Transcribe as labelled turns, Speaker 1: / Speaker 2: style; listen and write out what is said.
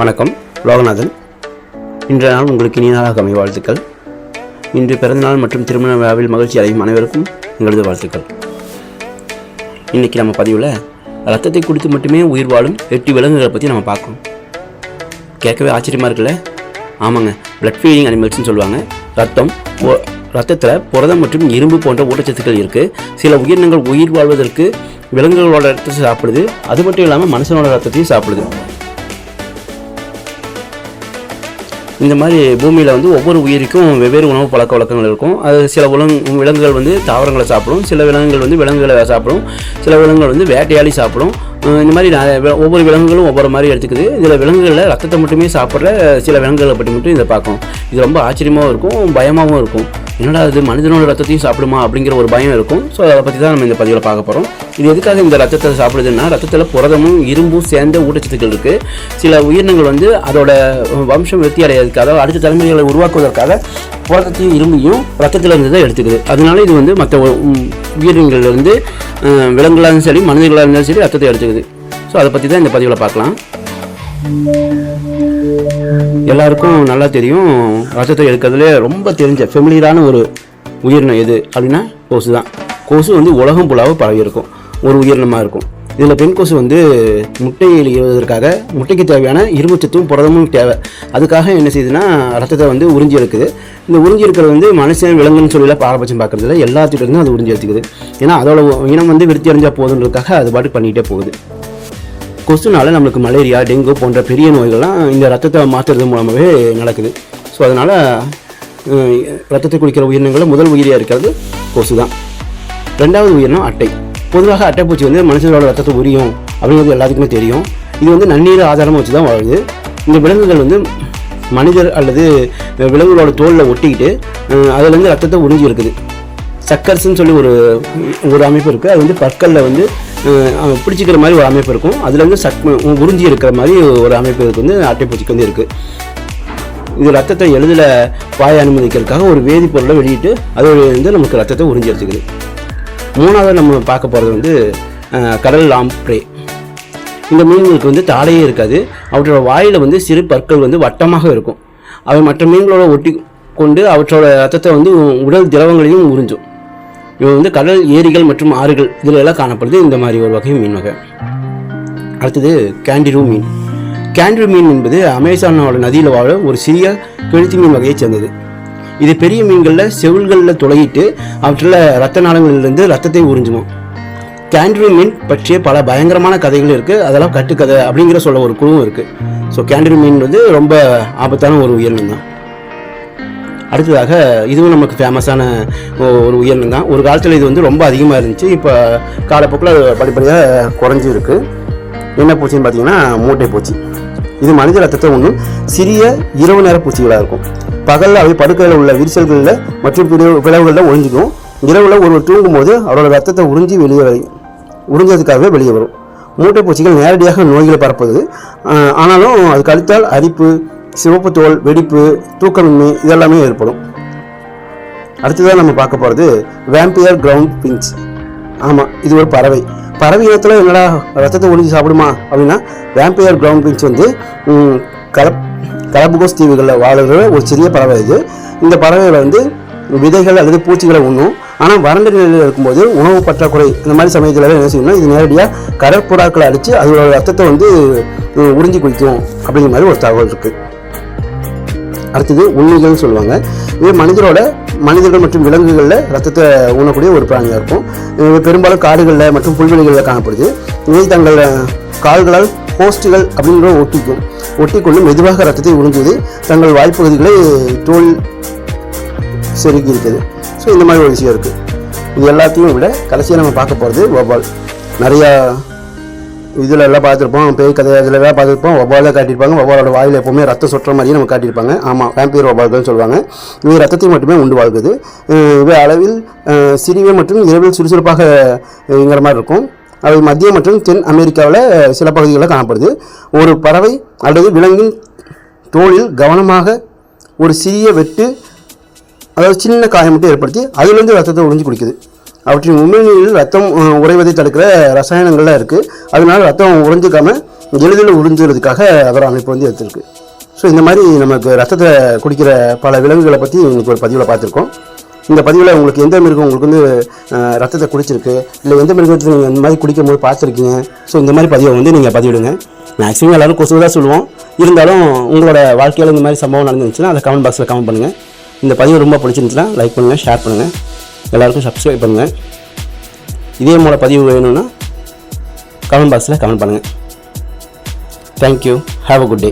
Speaker 1: வணக்கம் லோகநாதன். இன்றைய நாள் உங்களுக்கு இனிய நாளாக அமைய வாழ்த்துக்கள். இன்று பிறந்தநாள் மற்றும் திருமண விழாவில் மகிழ்ச்சி அடையும் அனைவருக்கும் எங்களது வாழ்த்துக்கள். இன்றைக்கி நம்ம பதிவில் ரத்தத்தை குடித்து மட்டுமே உயிர் வாழும் எட்டு விலங்குகளை பற்றி நம்ம பார்க்கணும். கேட்கவே ஆச்சரியமாக இருக்குல்ல? ஆமாங்க பிளட் ஃபீடிங் அனிமல்ஸ்னு சொல்லுவாங்க. ரத்தம் ரத்தத்தில் புரதம் மற்றும் இரும்பு போன்ற ஊட்டச்சத்துக்கள் இருக்குது சில உயிரினங்கள் உயிர் வாழ்வதற்கு விலங்குகளோட ரத்தத்தை சாப்பிடுது. அது மட்டும் இல்லாமல் மனுஷனோட ரத்தத்தையும் சாப்பிடுது. இந்த மாதிரி பூமியில் வந்து ஒவ்வொரு உயிருக்கும் வெவ்வேறு உணவு பழக்க வழக்கங்கள் இருக்கும். அது சில உலங் விலங்குகள் வந்து தாவரங்களை சாப்பிடும். சில விலங்குகள் வந்து விலங்குகளை சாப்பிடும். சில விலங்குகள் வந்து வேட்டையாடி சாப்பிடும். இந்த மாதிரி நிறைய ஒவ்வொரு விலங்குகளும் ஒவ்வொரு மாதிரி எடுத்துக்குது. இதில் விலங்குகளில் ரத்தத்தை மட்டுமே சாப்பிட்ற சில விலங்குகளை பற்றி மட்டும் இதை பார்க்கும் இது ரொம்ப ஆச்சரியமாகவும் இருக்கும் பயமாகவும் இருக்கும். என்னடா இது மனிதனோட ரத்தத்தையும் சாப்பிடுமா அப்படிங்கிற ஒரு பயம் இருக்கும். ஸோ அதை பற்றி தான் நம்ம இந்த பதிவில் பார்க்க போகிறோம் இது எதுக்காக இந்த ரத்தத்தை சாப்பிடுதுன்னா ரத்தத்தில் புரதமும் இரும்பும் சேர்ந்த ஊட்டச்சத்துக்கள் இருக்குது சில உயிரினங்கள் வந்து அதோட வம்சம் வெற்றி அடையிறதுக்காக அதாவது அடுத்த தலைமுறைகளை உருவாக்குவதற்காக புரதத்தையும் இரும்பையும் ரத்தத்தில் இருந்து தான் எடுத்துக்குது. அதனால இது வந்து மற்ற உயிரினங்கள்லேருந்து விலங்குகளாக இருந்தாலும் சரி மனிதர்களாக இருந்தாலும் சரி ரத்தத்தை எடுத்துக்குது. ஸோ அதை பற்றி தான் இந்த பதிவில் பார்க்கலாம். எல்லாருக்கும் நல்லா தெரியும். ரத்தத்தை எடுக்கிறதுல ரொம்ப தெரிஞ்ச ஃபெமிலியரான ஒரு உயிரினம் எது அப்படின்னா கொசு தான். கொசு வந்து உலகம் புலாவை பரவி இருக்கும் ஒரு உயிரினமாக இருக்கும். இதில் பெண் கொசு வந்து முட்டையில் இடுவதற்காக முட்டைக்கு தேவையான இரும்புச்சத்தும் புரதமும் தேவை. அதுக்காக என்ன செய்யுதுன்னா ரத்தத்தை வந்து உறிஞ்சி எடுக்குது. இந்த உறிஞ்சி இருக்கிறது வந்து மனுஷன் விலங்குன்னு சொல்லியெல்லாம் பாரபட்சம் பார்க்குறதுல எல்லாத்துக்கிட்டேருந்து அது உறிஞ்சி எடுத்துக்குது. ஏன்னா அதோட இனம் வந்து விருத்தி அடைஞ்சால் போதுன்றதுக்காக அது பாட்டு பண்ணிகிட்டே போகுது. கொசுனால நம்மளுக்கு மலேரியா டெங்கு போன்ற பெரிய நோய்கள்லாம் இந்த ரத்தத்தை மாற்றுறது மூலமாகவே நடக்குது. ஸோ அதனால் ரத்தத்தை குடிக்கிற உயிரினங்களில் முதல் உயிரியாக இருக்கிறது கொசு தான் ரெண்டாவது உயிரினம் அட்டை. பொதுவாக அட்டைப்பூச்சி வந்து மனுஷனோட ரத்தத்தை உரியும் அப்படிங்கிறது எல்லாத்துக்குமே தெரியும். இது வந்து நன்னீர் ஆதாரமாக வச்சு தான் வாழுது இந்த விலங்குகள் வந்து மனிதர் அல்லது விலங்குகளோட தோலில் ஒட்டிக்கிட்டு அதுலேருந்து ரத்தத்தை உறிஞ்சி இருக்குது. சக்கர்ஸ்ன்னு சொல்லி ஒரு ஒரு அமைப்பு இருக்குது அது வந்து பற்களில் வந்து பிடிச்சிக்கிற மாதிரி ஒரு அமைப்பு இருக்கும். அதில் வந்து சக் உறிஞ்சி இருக்கிற மாதிரி ஒரு அமைப்பு இருக்குது வந்து அட்டைப்பூச்சிக்கு வந்து இருக்குது இது ரத்தத்தை எளிதில் பாய அனுமதிக்கிறதுக்காக ஒரு வேதிப்பொருளை வெளியிட்டு அதை வந்து நமக்கு ரத்தத்தை உறிஞ்சி எடுத்துக்குது. மூணாவது நம்ம பார்க்க போகிறது வந்து கடல் லாம்ப்ரே இந்த மீன்களுக்கு வந்து தாடையே இருக்காது. அவற்றோட வாயில் வந்து சிறு பற்கள் வந்து வட்டமாக இருக்கும். அவை மற்ற மீன்களோட ஒட்டி கொண்டு அவற்றோட ரத்தத்தை வந்து உடல் திரவங்களையும் உறிஞ்சும். இவங்க வந்து கடல் ஏரிகள் மற்றும் ஆறுகள் இதில் எல்லாம் காணப்படுது. இந்த மாதிரி ஒரு வகை மீன் வகை. அடுத்தது கேண்டிரூ மீன். கேண்டிரூ மீன் என்பது அமேசானோட நதியில் வாழ ஒரு சிறிய கெழுத்தி மீன் வகையைச் சேர்ந்தது. இது பெரிய மீன்களில் செவில்களில் துளையிட்டு அவற்றில் ரத்த நாளங்களிலிருந்து ரத்தத்தை உறிஞ்சுமா கேண்டிரூ மீன் பற்றிய பல பயங்கரமான கதைகள் இருக்குது அதெல்லாம் கட்டுக்கதை அப்படிங்கிற சொல்ல ஒரு குழுவும் இருக்குது ஸோ கேண்டிரூ மீன் வந்து ரொம்ப ஆபத்தான ஒரு உயிரினம் தான். அடுத்ததாக இதுவும் நமக்கு ஃபேமஸான ஒரு உயிரினம் தான். ஒரு காலத்தில் இது வந்து ரொம்ப அதிகமாக இருந்துச்சு. இப்போ காலப்போக்கில் அது படிப்படியாக குறைஞ்சி இருக்கு என்ன பூச்சின்னு பார்த்தீங்கன்னா மூட்டை பூச்சி. இது மனித ரத்தத்தை ஒன்றும் சிறிய இரவு நேர பூச்சிகளாக இருக்கும். பகலில் அவை படுக்கையில் உள்ள விரிசல்களில் மற்றும் பிளவுகளில் ஒழிஞ்சிக்கும். இரவில் ஒருவர் தூங்கும்போது அவரோட ரத்தத்தை உறிஞ்சி வெளியே வரும் உறிஞ்சதுக்காகவே வெளியே வரும். மூட்டை பூச்சிகள் நேரடியாக நோய்களை பரப்புது. ஆனாலும் அது கழுத்தால் அரிப்பு சிவப்பு தோல் வெடிப்பு தூக்கமின்மை இதெல்லாமே ஏற்படும். அடுத்ததாக நம்ம பார்க்க போகிறது வேம்பியர் கிரவுண்ட் பிங்ஸ் ஆமாம் இது ஒரு பறவை. பறவை இனத்தில் என்னடா ரத்தத்தை ஒழிஞ்சு சாப்பிடுமா? அப்படின்னா வேம்பியர் கிரவுண்ட் பிங்ஸ் வந்து கலப் கலபுகோஸ் தீவுகளில் வாழ்கிற ஒரு சிறிய பறவை இது. இந்த பறவைகளை வந்து விதைகள் அல்லது பூச்சிகளை உண்ணும். ஆனால் வறண்ட நிலையில் இருக்கும்போது உணவு பற்றாக்குறை இந்த மாதிரி சமயத்தில் என்ன செய்யணும்னா இது நேரடியாக கடற்புறாக்களை அடித்து அதோட ரத்தத்தை வந்து உறிஞ்சி குடிக்கும் அப்படிங்கிற மாதிரி ஒரு தகவல் இருக்குது அடுத்தது உண்மைகள்னு சொல்லுவாங்க. இது மனிதரோட மனிதர்கள் மற்றும் விலங்குகளில் ரத்தத்தை ஊனக்கூடிய ஒரு பிராணியாக இருக்கும். இது பெரும்பாலும் காடுகளில் மற்றும் புல்வெளிகளில் காணப்படுது. இவை தங்கள் கால்களால் போஸ்ட்டுகள் அப்படிங்கிற ஒட்டிக்கும். ஒட்டிக்கொண்டு மெதுவாக ரத்தத்தை உறிஞ்சுவது தங்கள் வாய்ப்பகுதிகளை தோல் செருகி இருக்குது ஸோ இந்த மாதிரி ஒரு விஷயம் இருக்குது இது எல்லாத்தையும் விட கடைசியாக நம்ம பார்க்க போகிறது வவால். நிறையா இதில் எல்லாம் பார்த்துருப்போம் பேய் கதை இதில் எல்லாம் பார்த்துருப்போம். வவ்வாலை காட்டியிருப்பாங்க. வவ்வாலோட வாயில் எப்போவுமே ரத்தம் சொட்டுற மாதிரியே நம்ம காட்டியிருப்பாங்க. ஆமாம் வேம்பியர் வவ்வால்கள்னு சொல்லுவாங்க. இது ரத்தத்தை மட்டுமே உண்டு வாழ்க்குது. இவை அளவில் அஹ், சிறிய மற்றும் இரவில் சுறுசுறுப்பாக இங்கிற மாதிரி இருக்கும். அவை மத்திய மற்றும் தென் அமெரிக்காவில் சில பகுதிகளில் காணப்படுது. ஒரு பறவை அல்லது விலங்கின் தோலில் கவனமாக ஒரு சிறிய வெட்டு அதாவது சின்ன காயம் மட்டும் ஏற்படுத்தி அதுலேருந்து ரத்தத்தை ஒழிஞ்சு குடிக்குது. அவற்றின் உமிழ்நீரில் ரத்தம் உறைவதை தடுக்கிற ரசாயனங்கள்லாம் இருக்குது அதனால் ரத்தம் உறைஞ்சிக்காம எளிதில் உறிஞ்சுறதுக்காக அதோட அமைப்பு வந்து எடுத்திருக்கு. ஸோ இந்த மாதிரி நமக்கு ரத்தத்தை குடிக்கிற பல விலங்குகளை பற்றி இன்னைக்கு ஒரு பதிவில் பார்த்துருக்கோம். இந்த பதிவில் உங்களுக்கு எந்த மிருகம் உங்களுக்கு வந்து ரத்தத்தை குடிச்சிருக்கு. இல்லை எந்த மிருகத்தை நீங்கள் இந்த மாதிரி குடிக்கும் போது பார்த்துருக்கீங்க. ஸோ இந்த மாதிரி பதிவை வந்து நீங்கள் பதிவிடுங்க. மேக்ஸிமம் எல்லோரும் கொசு தான் சொல்லுவோம். இருந்தாலும் உங்களோட வாழ்க்கையில் இந்த மாதிரி சம்பவம் நடந்துருந்துச்சுன்னா அதை கமெண்ட் பாக்ஸில் கமெண்ட் பண்ணுங்கள் இந்த பதிவு ரொம்ப பிடிச்சிருந்துச்சுன்னா லைக் பண்ணுங்கள் ஷேர் பண்ணுங்கள் எல்லாருக்கும் சப்ஸ்கிரைப் பண்ணுங்கள் இதே மூல பதிவு வேணும்னா கமெண்ட் பாக்ஸில் கமெண்ட் பண்ணுங்கள் thank you have a good day